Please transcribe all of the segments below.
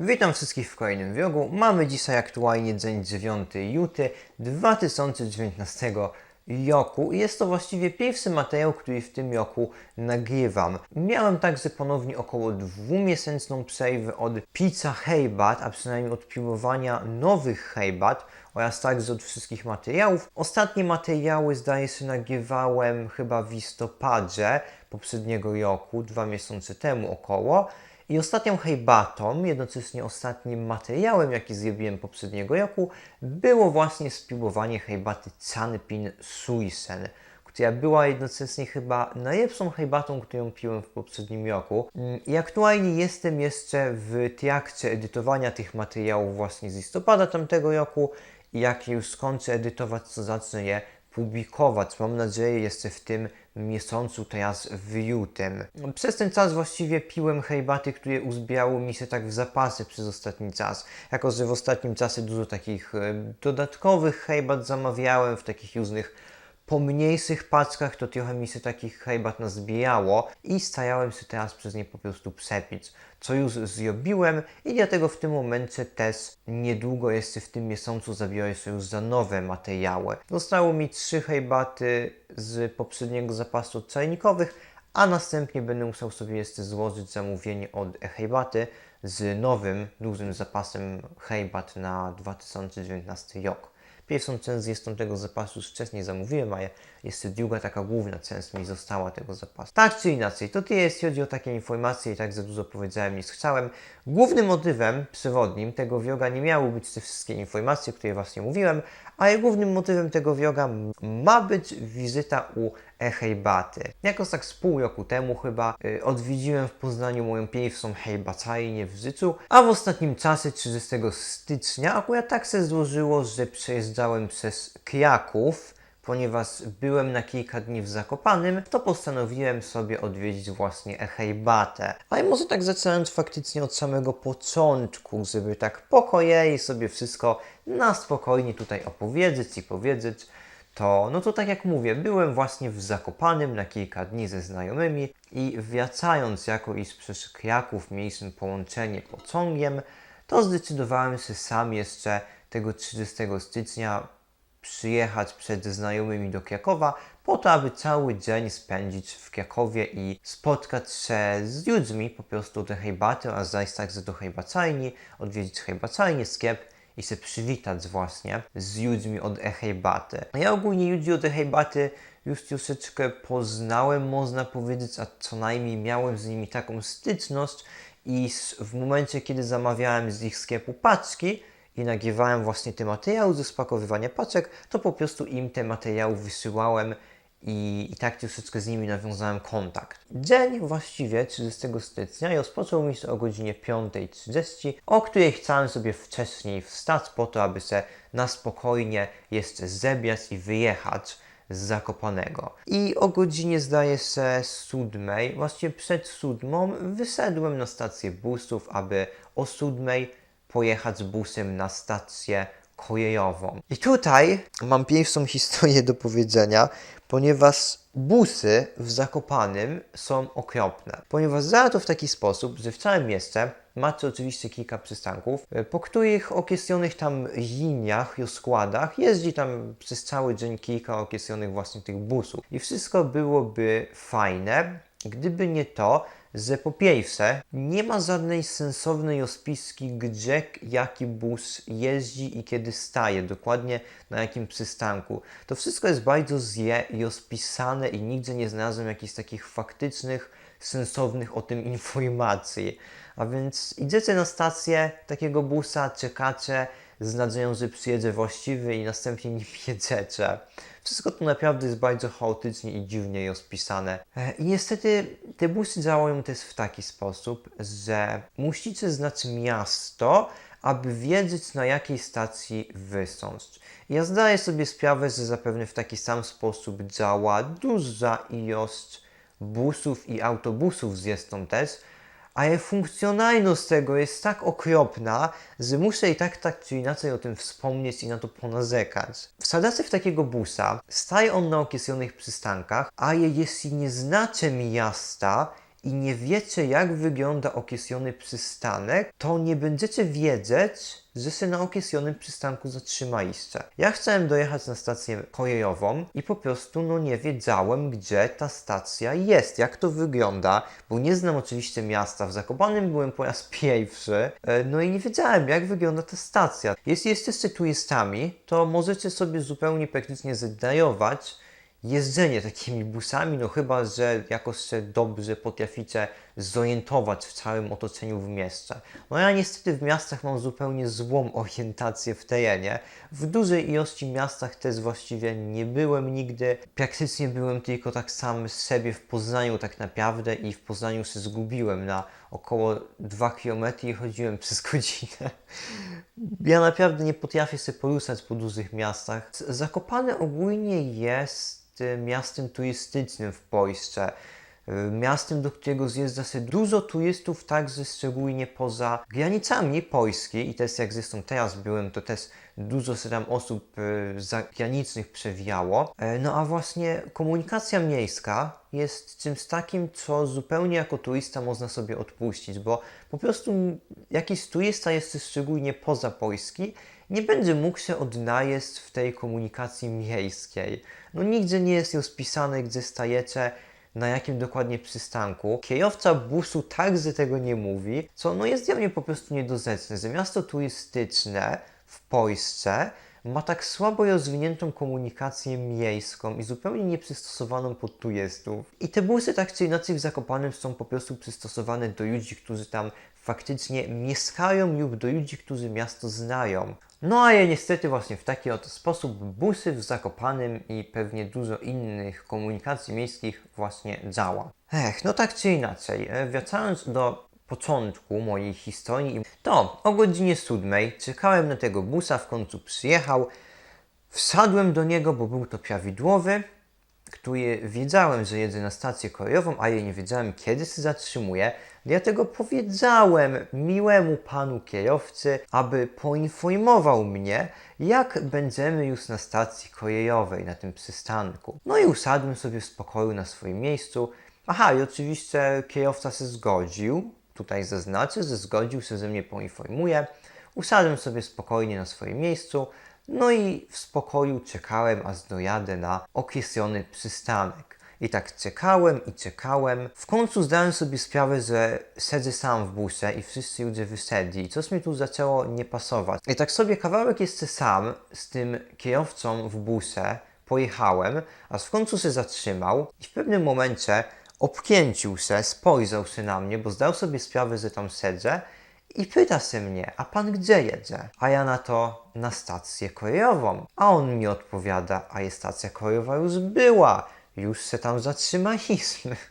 Witam wszystkich w kolejnym vlogu. Mamy dzisiaj aktualnie dzień 9 juty 2019 roku jest to właściwie pierwszy materiał, który w tym roku nagrywam. Miałem także ponownie około dwumiesięczną przerwę od pizza herbat, a przynajmniej od piłowania nowych herbat oraz także od wszystkich materiałów. Ostatnie materiały zdaje się nagrywałem chyba w listopadzie poprzedniego roku, dwa miesiące temu około. I ostatnią herbatą, jednocześnie ostatnim materiałem, jaki zrobiłem poprzedniego roku, było właśnie spróbowanie herbaty Canpin Suisen, która była jednocześnie chyba najlepszą herbatą, którą piłem w poprzednim roku. Mm, I aktualnie jestem jeszcze w trakcie edytowania tych materiałów właśnie z listopada tamtego roku. I jak już skończę edytować, to zacznę je publikować. Mam nadzieję jeszcze w tym miesiącu, teraz w lutym. Przez ten czas właściwie piłem herbaty, które uzbierały mi się tak w zapasy przez ostatni czas. Jako, że w ostatnim czasie dużo takich e, dodatkowych herbat zamawiałem w takich różnych pomniejszych paczkach, to trochę mi się takich herbat nazbijało i starałem się teraz przez nie po prostu przepić, co już zrobiłem i dlatego w tym momencie też niedługo jeszcze w tym miesiącu zabiorę się już za nowe materiały. Zostało mi trzy herbaty z poprzedniego zapasu czajnikowych, a następnie będę musiał sobie jeszcze złożyć zamówienie od herbaty z nowym, dużym zapasem herbat na 2019 rok. Pierwszą część jest tego zapasu już wcześniej zamówiłem, a jeszcze druga taka główna część mi została tego zapasu. Tak czy inaczej, to tyle jeśli chodzi o takie informacje i tak za dużo powiedziałem niż chciałem. Głównym motywem przewodnim tego vloga nie miały być te wszystkie informacje, które właśnie mówiłem, ale głównym motywem tego vloga ma być wizyta u e-herbaty. Jakoś tak z pół roku temu chyba y, odwiedziłem w Poznaniu moją pierwszą herbatajnię w życiu, a w ostatnim czasie 30 stycznia akurat tak się złożyło, że przejeżdżałem przez Kraków, ponieważ byłem na kilka dni w Zakopanym, to postanowiłem sobie odwiedzić właśnie e-herbatę. Ale może tak zaczynając faktycznie od samego początku, żeby tak po kolei sobie wszystko na spokojnie tutaj opowiedzieć i powiedzieć, to, no to tak jak mówię, byłem właśnie w Zakopanym na kilka dni ze znajomymi i wracając jako iż przez Kraków mieliśmy połączenie pociągiem, to zdecydowałem się sam jeszcze tego 30 stycznia przyjechać przed znajomymi do Krakowa po to, aby cały dzień spędzić w Krakowie i spotkać się z ludźmi po prostu do herbaty, a zajść także do herbaczalni, odwiedzić herbaczalnię, sklep i się przywitać właśnie z ludźmi od e-herbaty. Ja ogólnie ludzi od e-herbaty już troszeczkę poznałem, można powiedzieć, a co najmniej miałem z nimi taką styczność i w momencie, kiedy zamawiałem z ich sklepu paczki, i nagrywałem właśnie te materiały ze spakowywania paczek, to po prostu im te materiały wysyłałem i, i tak troszeczkę z nimi nawiązałem kontakt. Dzień właściwie 30 stycznia rozpoczął mi się o godzinie 5.30, o której chciałem sobie wcześniej wstać po to, aby się na spokojnie jeszcze zebrać i wyjechać z Zakopanego. I o godzinie zdaje się siódmej, właściwie przed siódmą, wyszedłem na stację busów, aby o siódmej pojechać busem na stację kolejową. I tutaj mam pierwszą historię do powiedzenia, ponieważ busy w Zakopanym są okropne. Ponieważ działa to w taki sposób, że w całym mieście macie oczywiście kilka przystanków, e, po których określonych tam liniach, rozkładach jeździ tam przez cały dzień kilka określonych właśnie tych busów. I wszystko byłoby fajne, gdyby nie to, że po pierwsze nie ma żadnej sensownej rozpiski, gdzie jaki bus jeździ i kiedy staje, dokładnie na jakim przystanku. To wszystko jest bardzo zje rozpisane i nigdzie nie znalazłem jakichś takich faktycznych, sensownych o tym informacji. A więc idziecie na stację takiego busa, czekacie z że przyjedzie właściwy i następnie nim jedziecie. Wszystko to naprawdę jest bardzo chaotycznie i dziwnie rozpisane. E, I niestety te busy działają też w taki sposób, że musicie znać miasto, aby wiedzieć na jakiej stacji wysąść. Ja zdaję sobie sprawę, że zapewne w taki sam sposób działa duża ilość busów i autobusów z też, ale funkcjonalność tego jest tak okropna, że muszę i tak, tak czy inaczej o tym wspomnieć i na to ponazekać. Wsadzacie w takiego busa, staje on na określonych przystankach, ale jeśli nie znacie miasta i nie wiecie, jak wygląda określony przystanek, to nie będziecie wiedzieć, że się na określonym przystanku zatrzymaliście. Ja chciałem dojechać na stację kolejową i po prostu no nie wiedziałem, gdzie ta stacja jest, jak to wygląda, bo nie znam oczywiście miasta. W Zakopanem byłem po raz pierwszy, e, no i nie wiedziałem, jak wygląda ta stacja. Jeśli jesteście turystami, to możecie sobie zupełnie praktycznie zadajować jeżdżenie takimi busami, no chyba, że jakoś się dobrze potraficie zorientować w całym otoczeniu w mieście. No ja niestety w miastach mam zupełnie złą orientację w terenie. W dużej ilości miastach też właściwie nie byłem nigdy. Praktycznie byłem tylko tak sam z siebie w Poznaniu tak naprawdę i w Poznaniu się zgubiłem na około 2 km i chodziłem przez godzinę. Ja naprawdę nie potrafię się poruszać po dużych miastach. Zakopane ogólnie jest e, miastem turystycznym w Polsce. E, Miastem, do którego zjeżdża się dużo turystów, także szczególnie poza granicami Polski. I też jak zresztą teraz byłem, to też dużo się tam osób e, zagranicznych przewijało. E, No a właśnie komunikacja miejska jest czymś takim, co zupełnie jako turysta można sobie odpuścić, bo po prostu jakiś turysta jest szczególnie poza Polski, nie będzie mógł się odnaleźć w tej komunikacji miejskiej. No nigdzie nie jest rozpisane, gdzie stajecie, na jakim dokładnie przystanku. Kierowca busu także tego nie mówi, co no jest dla mnie po prostu niedorzeczne, że miasto turystyczne w Polsce ma tak słabo rozwiniętą komunikację miejską i zupełnie nieprzystosowaną pod turystów. I te busy tak czy inaczej w Zakopanem są po prostu przystosowane do ludzi, którzy tam faktycznie mieszkają lub do ludzi, którzy miasto znają. No a ja niestety właśnie w taki oto sposób busy w Zakopanem i pewnie dużo innych komunikacji miejskich właśnie działa. Ech, no tak czy inaczej, e, wracając do początku mojej historii, to o godzinie 7 czekałem na tego busa, w końcu przyjechał, wsadłem do niego, bo był to prawidłowy, który wiedziałem, że jedzie na stację kolejową, a ja nie wiedziałem, kiedy się zatrzymuje. Dlatego powiedziałem miłemu panu kierowcy, aby poinformował mnie, jak będziemy już na stacji kolejowej, na tym przystanku. No i usiadłem sobie w spokoju na swoim miejscu. Aha, i oczywiście kierowca się zgodził. Tutaj zaznaczę, że zgodził się, że mnie poinformuje. Usiadłem sobie spokojnie na swoim miejscu. No i w spokoju czekałem, aż dojadę na określony przystanek. I tak czekałem i czekałem. W końcu zdałem sobie sprawę, że siedzę sam w busie i wszyscy ludzie wysiedli. I coś mi tu zaczęło nie pasować. I tak sobie kawałek jeszcze sam z tym kierowcą w busie pojechałem, aż w końcu się zatrzymał i w pewnym momencie obkręcił się, spojrzał się na mnie, bo zdał sobie sprawę, że tam siedzę i pyta się mnie, a pan gdzie jedzie? A ja na to, na stację kolejową. A on mi odpowiada, a jest stacja kolejowa już była, już się tam zatrzymaliśmy.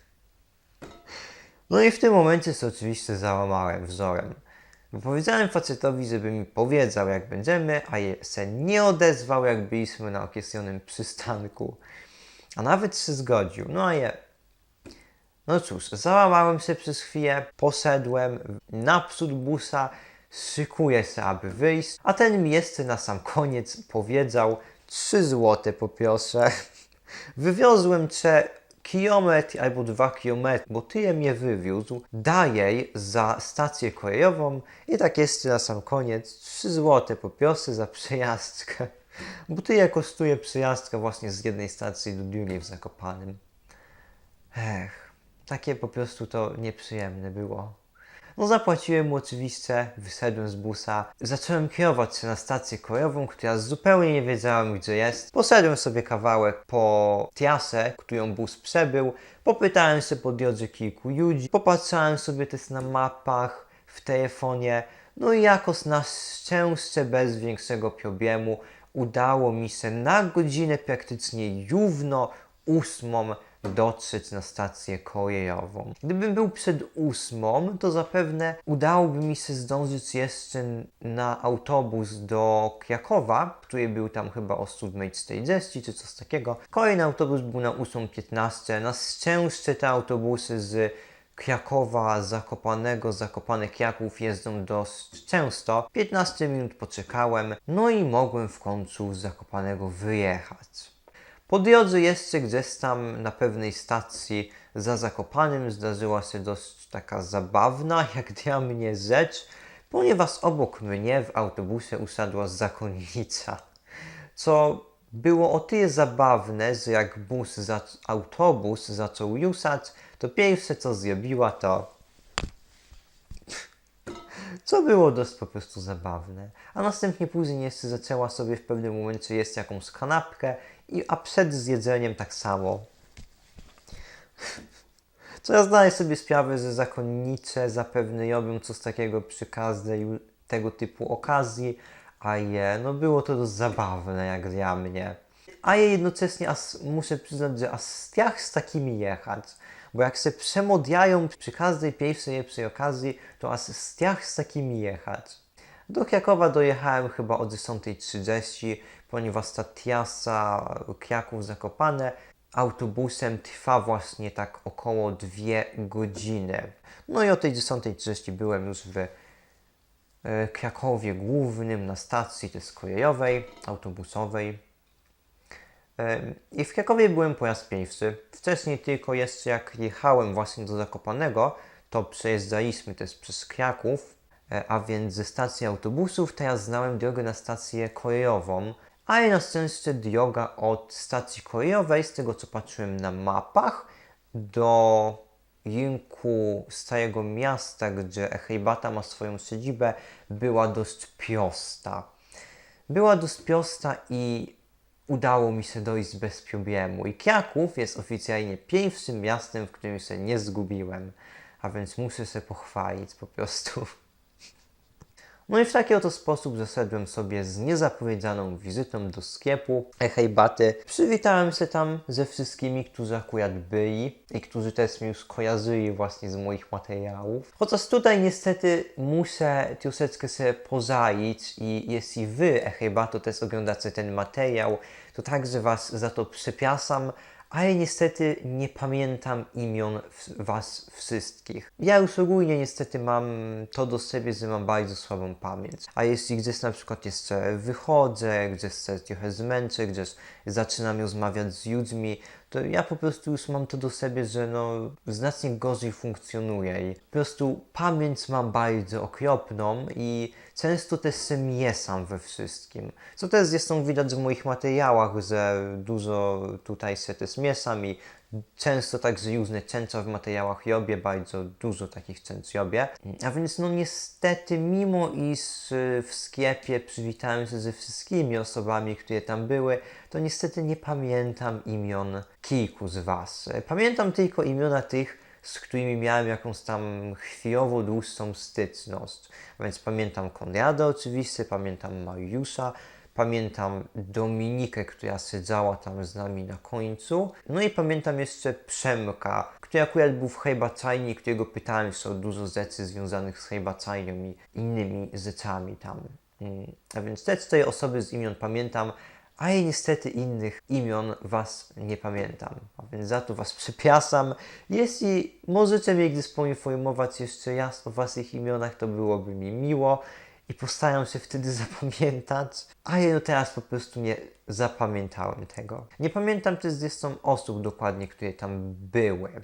No i w tym momencie się oczywiście załamałem wzorem. Powiedziałem facetowi, żeby mi powiedział jak będziemy, a je se nie odezwał jak byliśmy na określonym przystanku. A nawet się zgodził. No a je no cóż, załamałem się przez chwilę, poszedłem naprzód busa, szykuję się, aby wyjść, a ten mi jeszcze na sam koniec powiedział 3 złote poproszę. Wywiozłem cię kilometr albo dwa kilometry, bo tyle mnie wywiózł, daję za stację kolejową i tak jeszcze na sam koniec 3 złote poproszę za przejażdżkę. Bo tyle kosztuje przejażdżka właśnie z jednej stacji do drugiej w Zakopanem. Ech, takie po prostu to nieprzyjemne było. No zapłaciłem mu oczywiście, wyszedłem z busa, zacząłem kierować się na stację kolejową, która zupełnie nie wiedziałem gdzie jest. Poszedłem sobie kawałek po trasę, którą bus przebył, popytałem się po drodze kilku ludzi, popatrzałem sobie też na mapach, w telefonie, no i jakoś na szczęście bez większego problemu udało mi się na godzinę praktycznie równo ósmą dotrzeć na stację kolejową. Gdybym był przed ósmą, to zapewne udałoby mi się zdążyć jeszcze na autobus do Krakowa, który był tam chyba o 7.40 czy coś takiego. Kolejny autobus był na 8.15. Na szczęście te autobusy z Krakowa, Zakopanego, Zakopane Kraków jeżdżą dość często. 15 minut poczekałem, no i mogłem w końcu z Zakopanego wyjechać. Po drodze jeszcze gdzieś tam na pewnej stacji za Zakopanem zdarzyła się dość taka zabawna, jak dla mnie, rzecz, ponieważ obok mnie w autobusie usiadła zakonnica, co było o tyle zabawne, że jak bus za, autobus zaczął jusać, to pierwsze co zrobiła to co było dość po prostu zabawne. A następnie później jeszcze zaczęła sobie w pewnym momencie jeść jakąś kanapkę, i, a przed zjedzeniem tak samo. Co ja zdaję sobie sprawę, że zakonnice zapewne robią coś takiego przy każdej tego typu okazji, a je, no było to dość zabawne jak dla mnie. A je jednocześnie as, muszę przyznać, że aż strach z takimi jechać. Bo jak się przemodlają przy każdej pierwszej lepszej okazji, to aż strach z takimi jechać. Do Krakowa dojechałem chyba o 10.30, ponieważ ta trasa Kraków-Zakopane autobusem trwa właśnie tak około 2 godziny. No i o tej 10.30 byłem już w e, Krakowie Głównym na stacji też kolejowej, autobusowej. E, I w Krakowie byłem po raz pierwszy. Wcześniej tylko jeszcze jak jechałem właśnie do Zakopanego, to przejeżdżaliśmy też przez Kraków, a więc ze stacji autobusów teraz znałem drogę na stację kolejową, a na szczęście droga od stacji kolejowej, z tego co patrzyłem na mapach, do rynku Starego Miasta, gdzie Herbata ma swoją siedzibę, była dość prosta. Była dość prosta i udało mi się dojść bez problemu. I Kraków jest oficjalnie pierwszym miastem, w którym się nie zgubiłem. A więc muszę się pochwalić po prostu. No i w taki oto sposób zaszedłem sobie z niezapowiedzianą wizytą do sklepu Hejbaty. Przywitałem się tam ze wszystkimi, którzy akurat byli i którzy też mnie już kojarzyli właśnie z moich materiałów. Chociaż tutaj niestety muszę troszeczkę sobie pozaić i jeśli wy, Hejbato, też oglądacie ten materiał, to także was za to przepraszam, ale niestety nie pamiętam imion Was wszystkich. Ja już ogólnie niestety mam to do siebie, że mam bardzo słabą pamięć. A jeśli gdzieś na przykład jeszcze wychodzę, gdzieś się trochę zmęczę, gdzieś zaczynam rozmawiać z ludźmi, to ja po prostu już mam to do siebie, że no znacznie gorzej funkcjonuje i po prostu pamięć mam bardzo okropną i często też się mieszam we wszystkim. Co też zresztą widać w moich materiałach, że dużo tutaj się też mieszam i często także różne cięcia w materiałach robię, bardzo dużo takich cięć robię. A więc no niestety, mimo iż y, w sklepie przywitałem się ze wszystkimi osobami, które tam były, to niestety nie pamiętam imion kilku z Was. Pamiętam tylko imiona tych, z którymi miałem jakąś tam chwilowo dłuższą styczność. Więc pamiętam Konrada oczywiście, pamiętam Mariusza, pamiętam Dominikę, która siedziała tam z nami na końcu. No i pamiętam jeszcze Przemka, który akurat był w herbacajni, którego pytałem się o dużo rzeczy związanych z herbacajnią i innymi rzeczami tam. Mm, a więc te cztery osoby z imion pamiętam, a ja niestety innych imion Was nie pamiętam. A więc za to Was przepraszam. Jeśli możecie mnie gdzieś poinformować jeszcze raz o Waszych imionach, to byłoby mi miło i postaram się wtedy zapamiętać, a ja teraz po prostu nie zapamiętałem tego. Nie pamiętam też zresztą osób dokładnie, które tam były.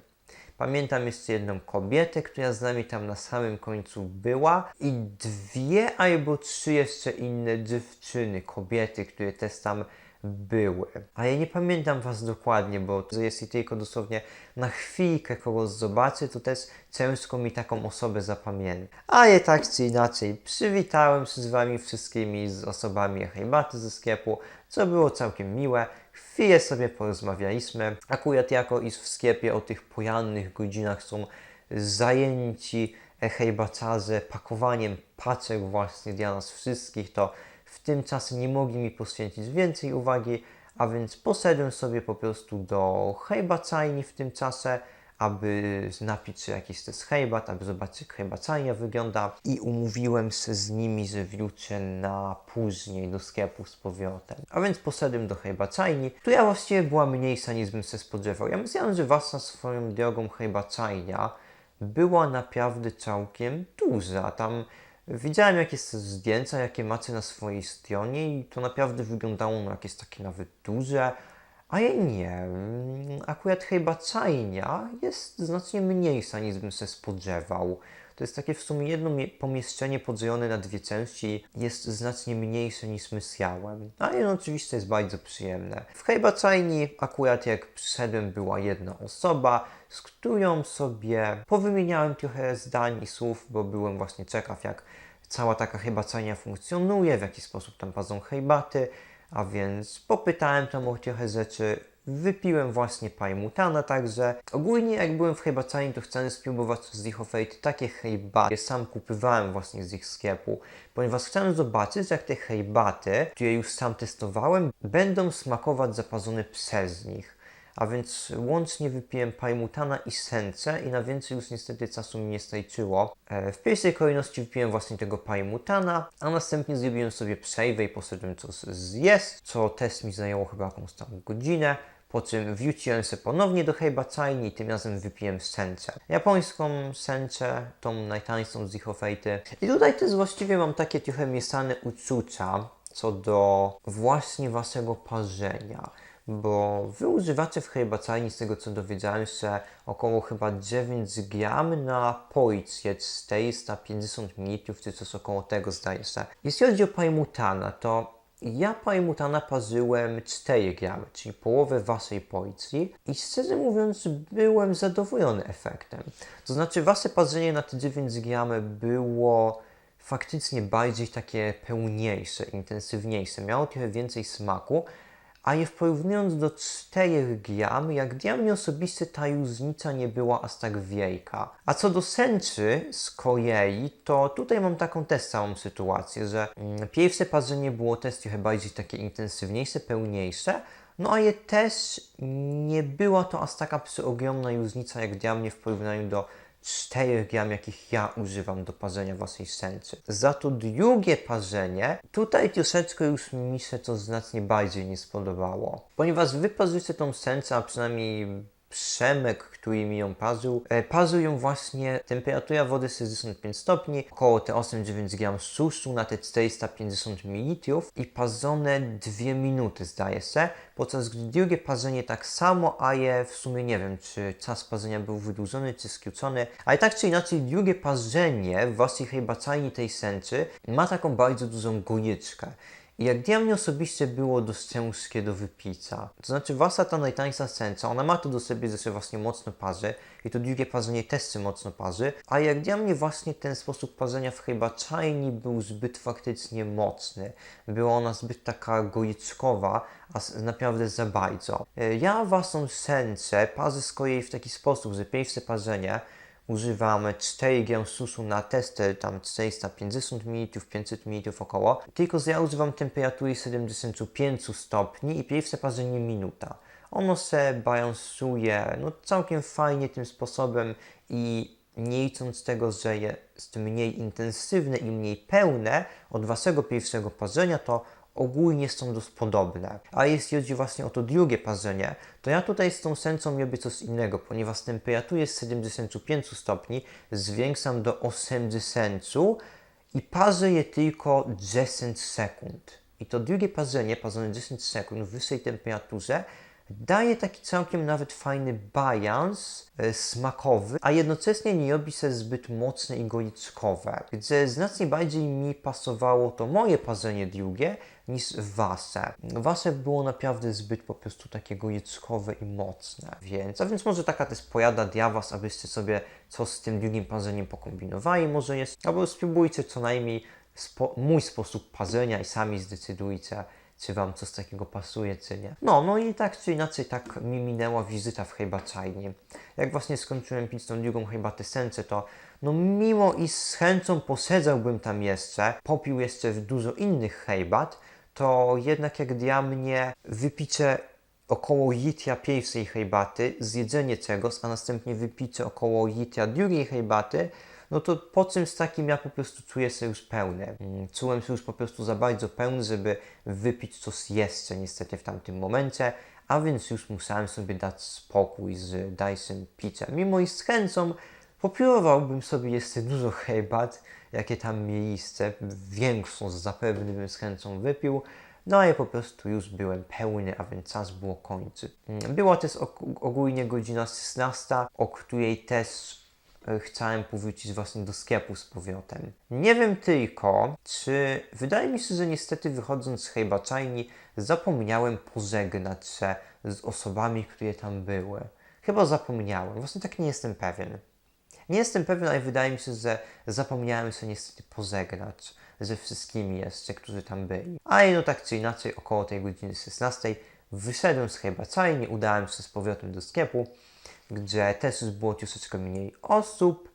Pamiętam jeszcze jedną kobietę, która z nami tam na samym końcu była i dwie albo trzy jeszcze inne dziewczyny, kobiety, które też tam były. Ale nie pamiętam Was dokładnie, bo jeśli tylko dosłownie na chwilkę kogoś zobaczę, to też ciężko mi taką osobę zapamiętać. Ale tak czy inaczej, przywitałem się z Wami wszystkimi, z osobami herbaty ze sklepu, co było całkiem miłe. Chwilę sobie porozmawialiśmy. Akurat jako iż w sklepie o tych porannych godzinach są zajęci herbaciarze pakowaniem paczek właśnie dla nas wszystkich, to w tym czasie nie mogli mi poświęcić więcej uwagi, a więc poszedłem sobie po prostu do herbaczajni w tym czasie, aby napić się jakiś z herbat, aby zobaczyć jak herbacajnia wygląda i umówiłem się z nimi, że wrócę na później do sklepu z powrotem. A więc poszedłem do herbacajni, która właściwie była mniejsza niż bym się spodziewał. Ja myślałem, że wasza swoją drogą herbacajnia była naprawdę całkiem duża. Tam Widziałem jakieś zdjęcia, jakie macie na swojej stronie i to naprawdę wyglądało na jakieś takie nawet duże, A ja nie. Akurat herbacajnia jest znacznie mniejsza niż bym się spodziewał. To jest takie w sumie jedno mie- pomieszczenie podzielone na dwie części. Jest znacznie mniejsze niż myślałem. Ale no, oczywiście jest bardzo przyjemne. W herbacajni akurat jak przyszedłem była jedna osoba, z którą sobie powymieniałem trochę zdań i słów, bo byłem właśnie ciekaw jak cała taka herbacajnia funkcjonuje, w jaki sposób tam padzą herbaty, a więc popytałem tam o trochę rzeczy, wypiłem właśnie pajmutana także. Ogólnie jak byłem w herbacajni, to chciałem spróbować z ich oferty takie herbaty. Sam kupywałem właśnie z ich sklepu, ponieważ chciałem zobaczyć jak te herbaty, które już sam testowałem, będą smakować zapadzone przez nich. A więc łącznie wypiłem pajmutana i sence i na więcej już niestety czasu mi nie starczyło. E, W pierwszej kolejności wypiłem właśnie tego pajmutana, a następnie zrobiłem sobie przejwę i poszedłem coś zjeść, co też mi zajęło chyba jakąś tam godzinę. Po czym wróciłem się ponownie do herbacajni i tym razem wypiłem sencę. Japońską sencę, tą najtańszą z ich oferty. I tutaj też właściwie mam takie trochę mieszane uczucia co do właśnie waszego parzenia bo wy używacie w herbacajni, z tego co dowiedziałem się, około chyba 9 gram na porcję 450 ml, czy coś około tego zdaje się. Jeśli chodzi o pajmutana, to ja pajmutana parzyłem 4 gramy, czyli połowę waszej porcji i szczerze mówiąc byłem zadowolony efektem. To znaczy wasze parzenie na te 9 gramy było faktycznie bardziej takie pełniejsze, intensywniejsze, miało trochę więcej smaku, a je porównując do 4 gram, jak dla mnie osobiście ta różnica nie była aż tak wielka. A co do sęczy z kolei, to tutaj mam taką też samą sytuację, że mm, pierwsze parzenie było też trochę bardziej takie intensywniejsze, pełniejsze, no a je też nie była to aż taka przeogromna różnica jak dla mnie w porównaniu do 4 gram, jakich ja używam do parzenia waszej sęczy. Za to drugie parzenie, tutaj troszeczkę już mi się to znacznie bardziej nie spodobało. Ponieważ wy parzycie tą sęczę, a przynajmniej Przemek, który mi ją parzył, e, parzył ją właśnie temperatura wody 65 stopni, około te 8-9 gram suszu na te 450 ml i parzone 2 minuty zdaje się, podczas gdy drugie parzenie tak samo, a je w sumie nie wiem, czy czas parzenia był wydłużony, czy skrócony, ale tak czy inaczej drugie parzenie w waszej herbacajni tej sęczy ma taką bardzo dużą goryczkę. Jak dla mnie osobiście było dość ciężkie do wypicia. To znaczy wasza ta najtańsza senca, ona ma to do siebie, że się właśnie mocno parzy i to drugie parzenie też się mocno parzy, a jak dla mnie właśnie ten sposób parzenia w herbaczajni był zbyt faktycznie mocny. Była ona zbyt taka gojeczkowa, a naprawdę za bardzo. E, Ja waszą sencę parzę z kolei w taki sposób, że pierwsze parzenie używamy 4 gram susu na testy, tam 450 ml, 500 ml około. Tylko że ja używam temperatury 75 stopni i pierwsze parzenie minuta. Ono se balansuje no, całkiem fajnie tym sposobem i nie licząc tego, że jest mniej intensywne i mniej pełne od waszego pierwszego parzenia, to ogólnie są dość podobne. A jeśli chodzi właśnie o to drugie parzenie, to ja tutaj z tą sęcą robię coś innego, ponieważ temperaturę z 75 stopni zwiększam do 80 i parzę je tylko 10 sekund. I to drugie parzenie, parzone 10 sekund w wyższej temperaturze, daje taki całkiem nawet fajny balans e, smakowy, a jednocześnie nie robi się zbyt mocne i goryczkowe. Gdzie znacznie bardziej mi pasowało to moje parzenie drugie niż wasze. Wasze było naprawdę zbyt po prostu takie goryczkowe i mocne. Więc, a więc może taka też pojada dla was, abyście sobie co z tym drugim parzeniem pokombinowali może jest, albo spróbujcie co najmniej spo, mój sposób parzenia i sami zdecydujcie, czy wam coś takiego pasuje, czy nie. No, no i tak czy inaczej tak mi minęła wizyta w herbaczajni. Jak właśnie skończyłem pić tą drugą herbatę sence, to no mimo i z chęcią posedzałbym tam jeszcze, popił jeszcze dużo innych herbat, to jednak jak dla mnie wypicie około litra pierwszej herbaty, zjedzenie czegoś, a następnie wypicie około litra drugiej herbaty, no to po czymś takim ja po prostu czuję się już pełny. Mm, Czułem się już po prostu za bardzo pełny, żeby wypić coś jeszcze niestety w tamtym momencie, a więc już musiałem sobie dać spokój z dalszym piciem. Mimo i z chęcią popróbowałbym sobie jeszcze dużo herbat, jakie tam mieliście, większą zapewne bym z chęcią wypił, No i po prostu już byłem pełny, a więc czas było kończyć. Mm, Była też ogólnie godzina 16, o której też chciałem powrócić właśnie do sklepu z powrotem. Nie wiem tylko, czy wydaje mi się, że niestety wychodząc z herbaczajni zapomniałem pożegnać się z osobami, które tam były. Chyba zapomniałem, właśnie tak nie jestem pewien. Nie jestem pewien, ale wydaje mi się, że zapomniałem się niestety pożegnać ze wszystkimi jeszcze, którzy tam byli. Ale no tak czy inaczej, około tej godziny 16 wyszedłem z herbaczajni, udałem się z powrotem do sklepu, gdzie też już było troszeczkę mniej osób.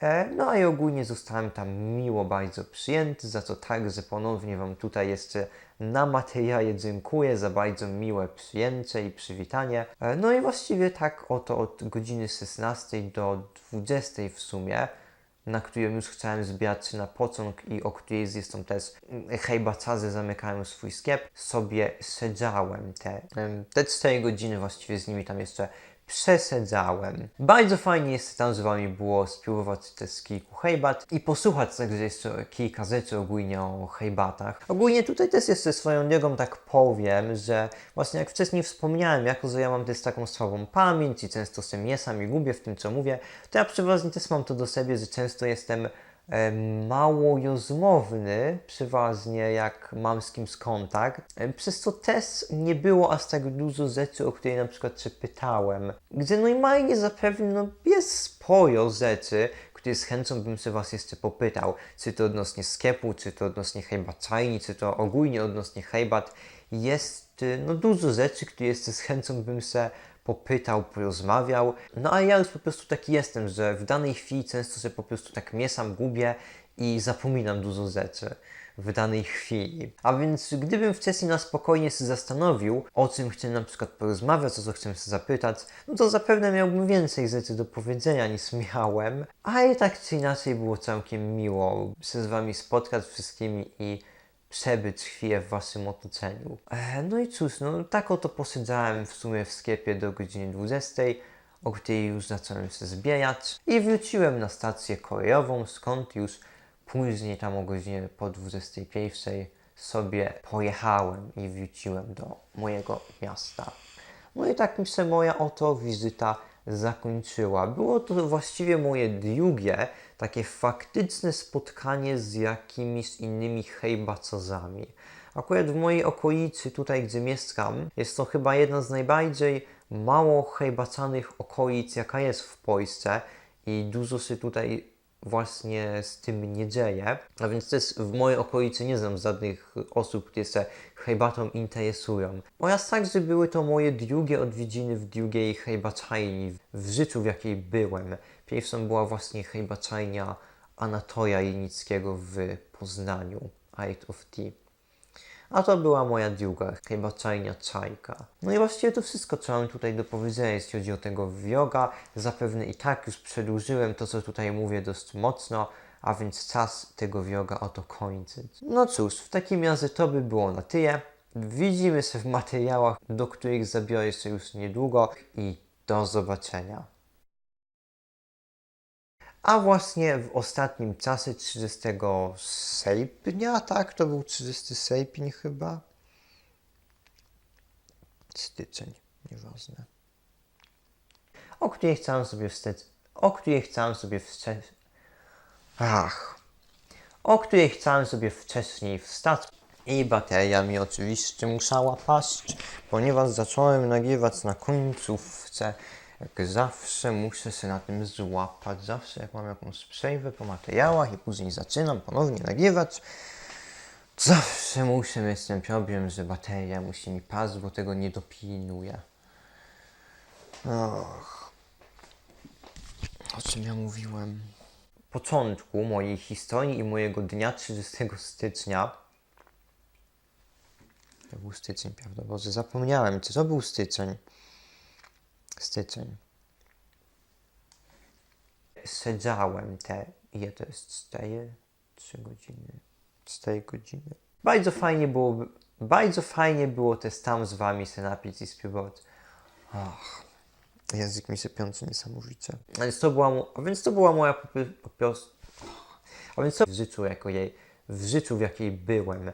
E, No i ogólnie zostałem tam miło bardzo przyjęty, za co także ponownie Wam tutaj jeszcze na materiale dziękuję za bardzo miłe przyjęcie i przywitanie. E, No i właściwie tak oto od godziny 16 do 20 w sumie, na którym już chciałem zbierać się na pociąg i o której zresztą też mm, hejbacarze zamykają swój sklep, sobie siedziałem te, te 4 godziny właściwie z nimi tam jeszcze przesadzałem. Bardzo fajnie jest tam z Wami było spróbować też kilku hejbat i posłuchać także jeszcze kilka rzeczy ogólnie o hejbatach. Ogólnie tutaj też jeszcze swoją drogą tak powiem, że właśnie jak wcześniej wspomniałem, jako że ja mam też taką słabą pamięć i często się mieszam i gubię w tym co mówię, to ja przeważnie też mam to do siebie, że często jestem mało rozmowny, przeważnie jak mam z kimś kontakt, przez co też nie było aż tak dużo rzeczy, o które na przykład się pytałem. Gdzie normalnie zapewne no, jest sporo rzeczy, które z chęcią bym się Was jeszcze popytał, czy to odnośnie sklepu, czy to odnośnie hejbaczajni, czy to ogólnie odnośnie hejbat. Jest y, no, dużo rzeczy, które jeszcze z chęcią bym się popytał, porozmawiał. No a ja już po prostu taki jestem, że w danej chwili często się po prostu tak mieszam, gubię i zapominam dużo rzeczy w danej chwili. A więc gdybym wcześniej na spokojnie się zastanowił, o czym chcę na przykład porozmawiać, o co chcę się zapytać, no to zapewne miałbym więcej rzeczy do powiedzenia niż miałem, a i tak czy inaczej było całkiem miło się z Wami spotkać wszystkimi i przebyć chwilę w Waszym otoczeniu. No i cóż, no tak oto posiedziałem w sumie w sklepie do godziny 20, o której już zacząłem się zbierać i wróciłem na stację kolejową, skąd już później tam o godzinie po 21 sobie pojechałem i wróciłem do mojego miasta. No i tak mi się moja oto wizyta zakończyła. Było to właściwie moje drugie takie faktyczne spotkanie z jakimiś innymi hejbacozami. Akurat w mojej okolicy, tutaj gdzie mieszkam, jest to chyba jedna z najbardziej mało hejbacanych okolic, jaka jest w Polsce i dużo się tutaj właśnie z tym nie dzieje. A więc też w mojej okolicy nie znam żadnych osób, które się herbatą interesują. Oraz także były to moje drugie odwiedziny w drugiej herbaczajni w życiu, w jakiej byłem. Pierwszą była właśnie herbaczajnia Anatolia Jenickiego w Poznaniu, Art of Tea. A to była moja druga herbaczajnia Czajka. No i właściwie to wszystko, co mam tutaj do powiedzenia, jeśli chodzi o tego vloga. Zapewne i tak już przedłużyłem to, co tutaj mówię dość mocno, a więc czas tego vloga oto kończyć. No cóż, w takim razie to by było na tyle. Widzimy się w materiałach, do których zabiorę się już niedługo i do zobaczenia. A właśnie w ostatnim czasie 30 sierpnia, tak? To był 30 sierpień chyba? Styczeń, nieważne. O której chciałem sobie wstać, o której chciałem sobie wstać, ach, o której chciałem sobie wcześniej wstać i bateria mi oczywiście musiała paść, ponieważ zacząłem nagrywać na końcówce. Jak zawsze muszę się na tym złapać. Zawsze jak mam jakąś przejwę po materiałach i później zaczynam ponownie nagrywać, zawsze muszę mieć ten problem, że bateria musi mi paść, bo tego nie dopilnuję. Och. O czym ja mówiłem? początku mojej historii i mojego dnia 30 stycznia. To był styczeń, prawda? Boże, zapomniałem, czy to był styczeń? Styczeń. Siedziałem te, ile to jest? 4, 3 godziny, 4 godziny. Bardzo fajnie było, bardzo fajnie było też tam z wami się napić i spróbować. Ach, język mi sypiący niesamowicie. A więc to była, a więc to była moja po, prostu... A więc to w życiu, jako jej, w życiu, w jakiej byłem,